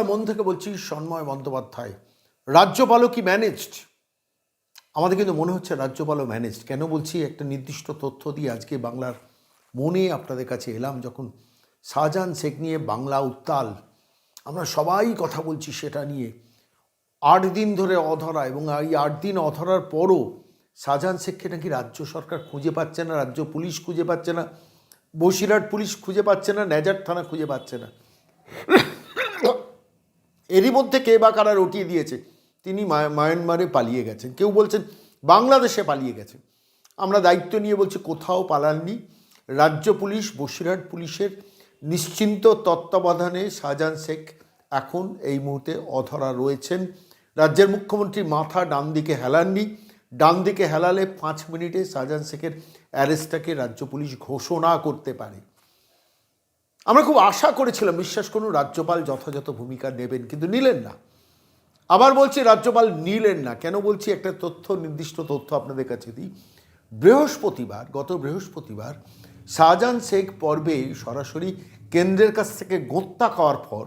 হৃদয় মন থেকে বলছি সন্ময় বন্দ্যোপাধ্যায়। রাজ্যপালও কি ম্যানেজড আমাদের কিন্তু মনে হচ্ছে রাজ্যপালও ম্যানেজড কেন বলছি? একটা নির্দিষ্ট তথ্য দিয়ে আজকে বাংলার মনে আপনাদের কাছে এলাম, যখন শাহজাহান শেখ নিয়ে বাংলা উত্তাল, আমরা সবাই কথা বলছি সেটা নিয়ে। আট দিন ধরে অধরা এবং এই আট দিন অধরার পরও শাহজাহান শেখকে নাকি রাজ্য সরকার খুঁজে পাচ্ছে না, রাজ্য পুলিশ খুঁজে পাচ্ছে না, বসিরহাট পুলিশ খুঁজে পাচ্ছে না, নেজার থানা খুঁজে পাচ্ছে না। এরই মধ্যে কে বা কারা রটিয়ে দিয়েছে, তিনি মায়া- মায়ানমারে পালিয়ে গেছেন। কেউ বলছেন বাংলাদেশে পালিয়ে গেছেন। আমরা দায়িত্ব নিয়ে বলছি কোথাও পালাননি। রাজ্য পুলিশ, বসিরহাট পুলিশের নিশ্চিন্ত তত্ত্বাবধানে শাহজাহান শেখ এখন এই মুহূর্তে অধরা রয়েছেন। রাজ্যের মুখ্যমন্ত্রী মাথা ডান দিকে হেলাননি। ডান দিকে হেলালে পাঁচ মিনিটে শাহজাহান শেখের অ্যারেস্টটাকে রাজ্য পুলিশ ঘোষণা করতে পারে। আমরা খুব আশা করেছিলাম, বিশ্বাস করুন, রাজ্যপাল যথাযথ ভূমিকা নেবেন, কিন্তু নিলেন না। আবার বলছি, রাজ্যপাল নিলেন না। কেন বলছি, একটা তথ্য, নির্দিষ্ট তথ্য আপনাদের কাছে দিই। বৃহস্পতিবার, গত বৃহস্পতিবার, শাহজাহান শেখ পর্বে সরাসরি কেন্দ্রের কাছ থেকে গোত্তা খাওয়ার পর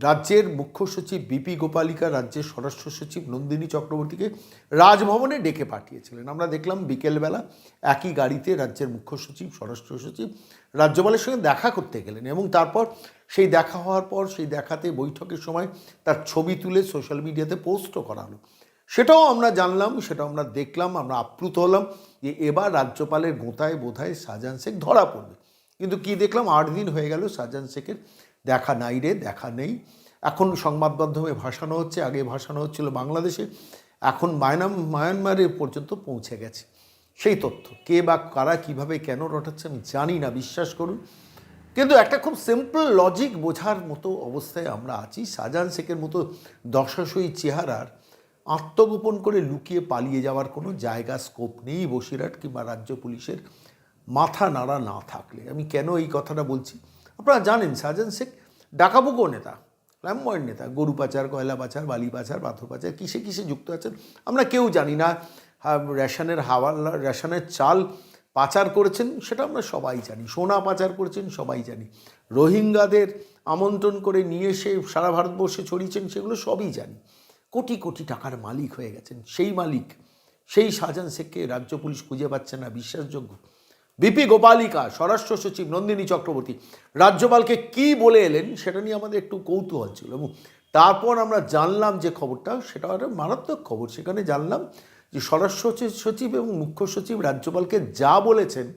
রাজ্যের মুখ্য সচিব বিপি গোপালিকা, রাজ্যের স্বরাষ্ট্র সচিব নন্দিনী চক্রবর্তীকে রাজভবনে ডেকে পাঠিয়েছিলেন। আমরা দেখলাম বিকেলবেলা একই গাড়িতে রাজ্যের মুখ্য সচিব, স্বরাষ্ট্র সচিব রাজ্যপালের সঙ্গে দেখা করতে গেলেন এবং তারপর সেই দেখা হওয়ার পর সেই দেখাতে বৈঠকের সময় তার ছবি তুলে সোশ্যাল মিডিয়াতে পোস্টও করা হলো সেটাও আমরা জানলাম, সেটাও আমরা দেখলাম, আমরা আপ্লুত হলাম যে এবার রাজ্যপালের গোঁতায় বোধায় শাহজাহান শেখ ধরা পড়বে। কিন্তু কি দেখলাম? আট দিন হয়ে গেল শাহজাহান শেখের দেখা নাই রে, দেখা নেই। এখন সংবাদ মাধ্যমে ভাসানো হচ্ছে, আগে ভাসানো হচ্ছিল বাংলাদেশে। এখন মায়ানাম, মায়ানমারে পর্যন্ত পৌঁছে গেছে। সেই তথ্য, কে বা কারা, কীভাবে কেন রটাচ্ছে আমি জানি না, বিশ্বাস করুন। কিন্তু একটা খুব সিম্পল লজিক বোঝার মতো অবস্থায় আমরা আছি। শাহজাহান শেখের মতো দশাশয়ী চেহারার আত্মগোপন করে লুকিয়ে পালিয়ে যাওয়ার কোনো জায়গা স্কোপ নেই বসিরহাট কিংবা রাজ্য পুলিশের। মাথা নাড়া না থাকলে। আমি কেন এই কথাটা বলছি? আপনারা জানেন শাহজাহান শেখ ডাকাবুকো নেতা ল্যাম্বয়ের নেতা, গরু পাচার, কয়লা পাচার, বালি পাচার, পাথর পাচার, কিসে কিসে যুক্ত আছেন? আমরা কেউ জানি না রেশনের হাওয়ালা রেশনের চাল পাচার করেছেন, সেটা আমরা সবাই জানি, সোনা পাচার করেছেন, সবাই জানি। রোহিঙ্গাদের আমন্ত্রণ করে নিয়ে এসে সারা ভারতবর্ষে ছড়িয়েছেন, সেগুলো সবই জানি। কোটি কোটি টাকার মালিক হয়ে গেছেন, সেই মালিক, সেই শাহজাহান শেখকে রাজ্য পুলিশ খুঁজে পাচ্ছে না, বিশ্বাসযোগ্য। বিপি গোপালিকা স্বরাষ্ট্র সচিব নন্দিনী চক্রবর্তী, রাজ্যপালকে কি বলে এলেন সেটা নিয়ে আমাদের একটু কৌতূহল ছিল এবং তারপর আমরা জানলাম যে খবরটা, সেটা একটা মারাত্মক খবর। সেখানে জানলাম যে স্বরাষ্ট্র সচিব- এবং মুখ্য সচিব রাজ্যপালকে যা বলেছেন,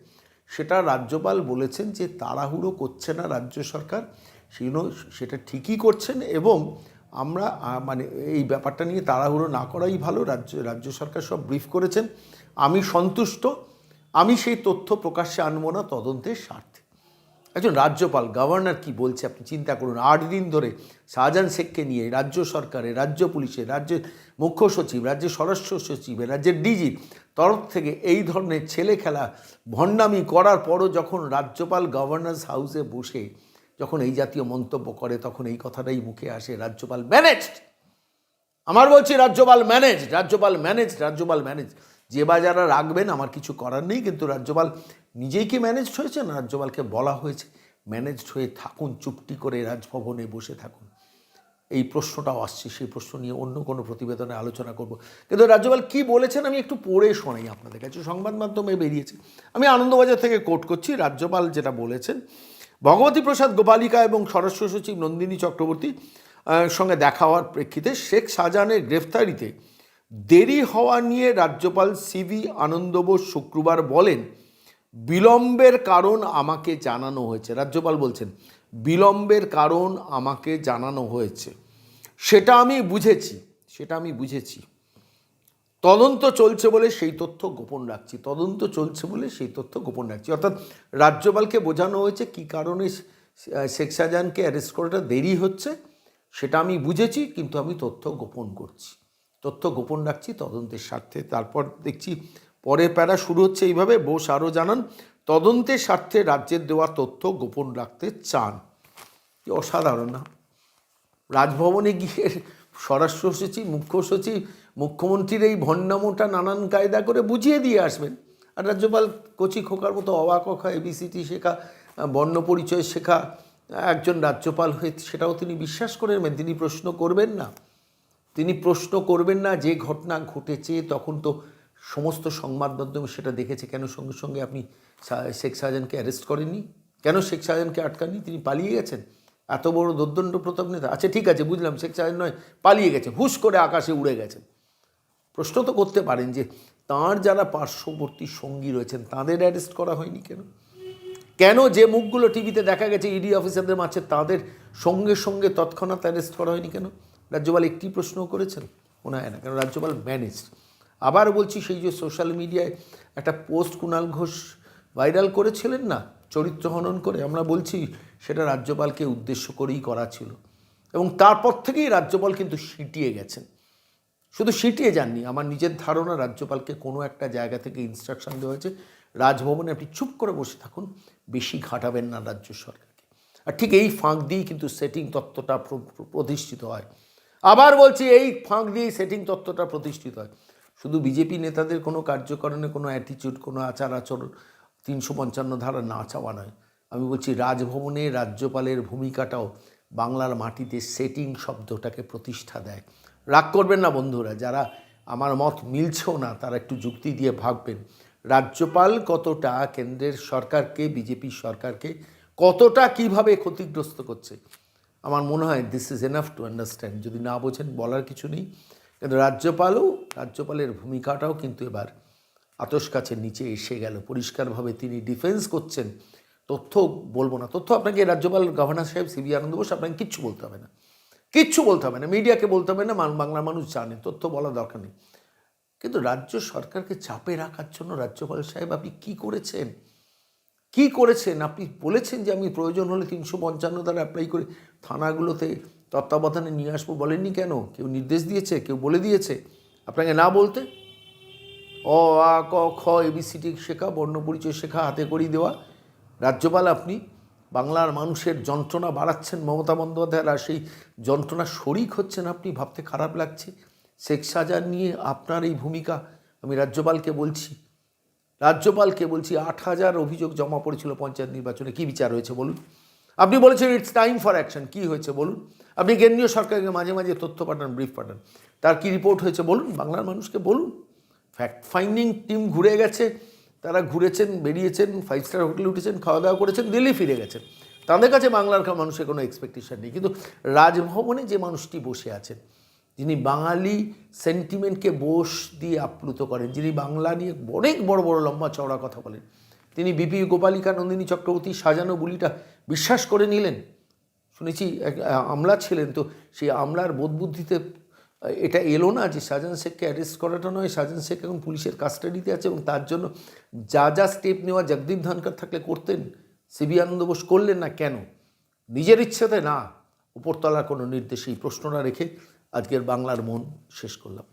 সেটা রাজ্যপাল বলেছেন যে তাড়াহুড়ো করছে না রাজ্য সরকার। সেগুলো সেটা ঠিকই করছেন এবং আমরা মানে এই ব্যাপারটা নিয়ে তাড়াহুড়ো না করাই ভালো। রাজ্য রাজ্য সরকার সব ব্রিফ করেছেন। আমি সন্তুষ্ট। আমি সেই তথ্য প্রকাশ্যে আনব না, তদন্তের স্বার্থে। একজন রাজ্যপাল, গভর্নর কি বলছে আপনি চিন্তা করুন। আট দিন ধরে শাহজাহান শেখকে নিয়ে রাজ্য সরকারের রাজ্য পুলিশের রাজ্যের মুখ্য সচিব, রাজ্যের স্বরাষ্ট্র সচিবের রাজ্যের ডিজির তরফ থেকে এই ধরনের ছেলে খেলা ভণ্ডামি করার পরও যখন রাজ্যপাল গভর্নর্স হাউসে বসে যখন এই জাতীয় মন্তব্য করে, তখন এই কথাটাই মুখে আসে, রাজ্যপাল ম্যানেজড আমার বলছি রাজ্যপাল ম্যানেজ রাজ্যপাল ম্যানেজ রাজ্যপাল ম্যানেজ যে বা যারা রাখবেন, আমার কিছু করার নেই, কিন্তু রাজ্যপাল নিজেই কি ম্যানেজড হয়েছে না রাজ্যপালকে বলা হয়েছে ম্যানেজড হয়ে থাকুন, চুপটি করে রাজভবনে বসে থাকুন। এই প্রশ্নটাও আসছে, সেই প্রশ্ন নিয়ে অন্য কোনো প্রতিবেদনে আলোচনা করব। কিন্তু রাজ্যপাল কি বলেছেন, আমি একটু পড়ে শোনাই আপনাদের কাছে। সংবাদ মাধ্যমে বেরিয়েছে। আমি আনন্দবাজার থেকে কোট করছি। রাজ্যপাল যেটা বলেছেন, ভগবতী প্রসাদ গোপালিকা এবং স্বরাষ্ট্র সচিব নন্দিনী চক্রবর্তী সঙ্গে দেখা হওয়ার প্রেক্ষিতে শেখ শাহজাহানের গ্রেফতারিতে দেরি হওয়া নিয়ে রাজ্যপাল সিভি আনন্দ বোস শুক্রবার বলেন, বিলম্বের কারণ আমাকে জানানো হয়েছে। রাজ্যপাল বলছেন, বিলম্বের কারণ আমাকে জানানো হয়েছে। সেটা আমি বুঝেছি, সেটা আমি বুঝেছি। তদন্ত চলছে বলে সেই তথ্য গোপন রাখছি, তদন্ত চলছে বলে সেই তথ্য গোপন রাখছি। অর্থাৎ রাজ্যপালকে বোঝানো হয়েছে কী কারণে শেখ শাহজাহানকে অ্যারেস্ট করাটা দেরি হচ্ছে, সেটা আমি বুঝেছি, কিন্তু আমি তথ্য গোপন করছি। তথ্য গোপন রাখছি, তদন্তের স্বার্থে। তারপর দেখছি পরে প্যারা শুরু হচ্ছে এইভাবে। বোস আরও জানান, তদন্তের স্বার্থে রাজ্যের দেওয়া তথ্য গোপন রাখতে চান। অসাধারণ না? রাজভবনে গিয়ে স্বরাষ্ট্র সচিব, মুখ্য সচিব, মুখ্যমন্ত্রীর এই ভণ্ডামোটা নানান কায়দা করে বুঝিয়ে দিয়ে আসবেন। আর রাজ্যপাল কচি খোকার মতো অবাক খোকা এবিসিটি শেখা, বর্ণ পরিচয় শেখা, একজন রাজ্যপাল হয়ে সেটাও তিনি বিশ্বাস করে তিনি প্রশ্ন করবেন না। তিনি প্রশ্ন করবেন না, যে ঘটনা ঘটেছে, তখন তো সমস্ত সংবাদ মাধ্যমে সেটা দেখেছে, কেন সঙ্গে সঙ্গে আপনি শেখ শাহজাহানকে অ্যারেস্ট করেননি? কেন শেখ শাহজাহানকে আটকাননি? তিনি পালিয়ে গেছেন? এত বড় দোর্দণ্ড প্রতাপ নেতা। আচ্ছা ঠিক আছে, বুঝলাম, শেখ শাহজাহান নয়, পালিয়ে গেছে, হুশ করে আকাশে উড়ে গেছেন। প্রশ্ন তো করতে পারেন যে, তার যারা পার্শ্ববর্তী সঙ্গী রয়েছেন, তাদের অ্যারেস্ট করা হয়নি কেন? কেন যে মুখগুলো টিভিতে দেখা গেছে ইডি অফিসারদের মাঝে, তাদের সঙ্গে সঙ্গে তৎক্ষণাৎ অ্যারেস্ট করা হয়নি কেন? রাজ্যপাল একটি প্রশ্ন করেছেন মনে হয় না কেন রাজ্যপাল ম্যানেজ আবার বলছি, সেই যে সোশ্যাল মিডিয়ায় একটা পোস্ট কুণাল ঘোষ ভাইরাল করেছিলেন না, চরিত্র হনন করে, আমরা বলছি সেটা রাজ্যপালকে উদ্দেশ্য করেই করা ছিল। এবং তারপর থেকেই রাজ্যপাল কিন্তু সিটিয়ে গেছেন। শুধু সিটিয়ে যাননি, আমার নিজের ধারণা রাজ্যপালকে কোনো একটা জায়গা থেকে ইনস্ট্রাকশন দেওয়া হয়েছে, রাজভবনে আপনি চুপ করে বসে থাকুন, বেশি ঘাটাবেন না রাজ্য সরকারকে। আর ঠিক এই ফাঁক দিয়েই কিন্তু সেটিং তত্ত্বটা প্র- প্র- প্রতিষ্ঠিত হয়। আবার বলছি, এই ফাঁক দিয়ে সেটিং তত্ত্বটা প্রতিষ্ঠিত হয়। শুধু বিজেপি নেতাদের কোনো কার্যকরণে কোনো অ্যাটিচিউড কোনো আচার আচরণ তিনশো পঞ্চান্ন ধারা না চাওয়া নয়। আমি বলছি, রাজভবনে রাজ্যপালের ভূমিকাটাও বাংলার মাটিতে সেটিং শব্দটাকে প্রতিষ্ঠা দেয়। রাগ করবেন না বন্ধুরা, যারা আমার মত মিলছেও না, তারা একটু যুক্তি দিয়ে ভাববেন। রাজ্যপাল কতটা কেন্দ্রের সরকারকে, বিজেপি সরকারকে কতটা কীভাবে ক্ষতিগ্রস্ত করছে? আমার মনে হয় this is enough to understand যদি না বোঝেন, বলার কিছু নেই। কিন্তু রাজ্যপালও, রাজ্যপালের ভূমিকাটাও কিন্তু এবার আতস কাছের নিচে এসে গেল। পরিষ্কারভাবে তিনি ডিফেন্স করছেন। তথ্য বলব না। তথ্য আপনাকে রাজ্যপাল গভর্নর সাহেব সিবি আনন্দ বোস, আপনাকে কিচ্ছু বলতে হবে না। কিচ্ছু বলতে হবে না। মিডিয়াকে বলতে হবে না বাংলার মানুষ জানে। তথ্য বলা দরকার নেই। কিন্তু রাজ্য সরকারকে চাপে রাখার জন্য রাজ্যপাল সাহেব আপনি কী করেছেন? কি করেছেন? আপনি বলেছেন যে আমি প্রয়োজন হলে তিনশো পঞ্চান্ন দ্বারা অ্যাপ্লাই করে থানাগুলোতে তত্ত্বাবধানে নিয়ে আসব। বলেননি কেন? কেউ নির্দেশ দিয়েছে? কেউ বলে দিয়েছে? আপনাকে না বলতে? অ, আ, ক, খ এবিসিডি শেখা, বর্ণ পরিচয় শেখা হাতে করি দেওয়া। রাজ্যপাল আপনি বাংলার মানুষের যন্ত্রণা বাড়াচ্ছেন মমতা বন্দ্যোপাধ্যায় আর সেই যন্ত্রণা শরিক হচ্ছেন আপনি। ভাবতে খারাপ লাগছে। শেখ সাজার নিয়ে আপনার এই ভূমিকা আমি রাজ্যপালকে বলছি। রাজ্যপালকে বলছি আট হাজার অভিযোগ জমা পড়েছিল পঞ্চায়েত নির্বাচনে, কি বিচার হয়েছে বলুন? আপনি বলেছেন ইটস টাইম ফর অ্যাকশন কী হয়েছে বলুন? আপনি কেন্দ্রীয় সরকারকে মাঝে মাঝে তথ্য পাঠান ব্রিফ পাঠান। তার কি রিপোর্ট হয়েছে বলুন? বাংলার মানুষকে বলুন। ফ্যাক্ট ফাইন্ডিং টিম ঘুরে গেছে, তারা ঘুরেছেন, বেরিয়েছেন ফাইভ স্টার হোটেলে উঠেছেন, খাওয়া দাওয়া করেছেন, দিল্লি ফিরে গেছেন। তাদের কাছে বাংলার মানুষের কোনো এক্সপেকটেশন নেই। কিন্তু রাজভবনে যে মানুষটি বসে আছেন যিনি বাঙালি সেন্টিমেন্টকে বোস দিয়ে আপ্লুত করেন, যিনি বাংলা নিয়ে অনেক বড় বড় লম্বা চওড়া কথা বলেন, তিনি বিপি গোপালিকা নন্দিনী চক্রবর্তী সাজানো বুলিটা বিশ্বাস করে নিলেন। শুনেছি আমলা ছিলেন, তো সেই আমলার বোধবুদ্ধিতে, এটা এলো না যে শাহজাহান শেখকে অ্যারেস্ট করাটা নয় শাহজাহান শেখ এখন পুলিশের কাস্টাডিতে আছে এবং তার জন্য যা যা স্টেপ নেওয়া জগদীপ ধনকর থাকলে করতেন, সিবি আনন্দ বোস করলেন না কেন? নিজের ইচ্ছাতে না, উপরতলার কোনো নির্দেশে এই প্রশ্নটা রেখে আজকের বাংলার মন শেষ করলাম।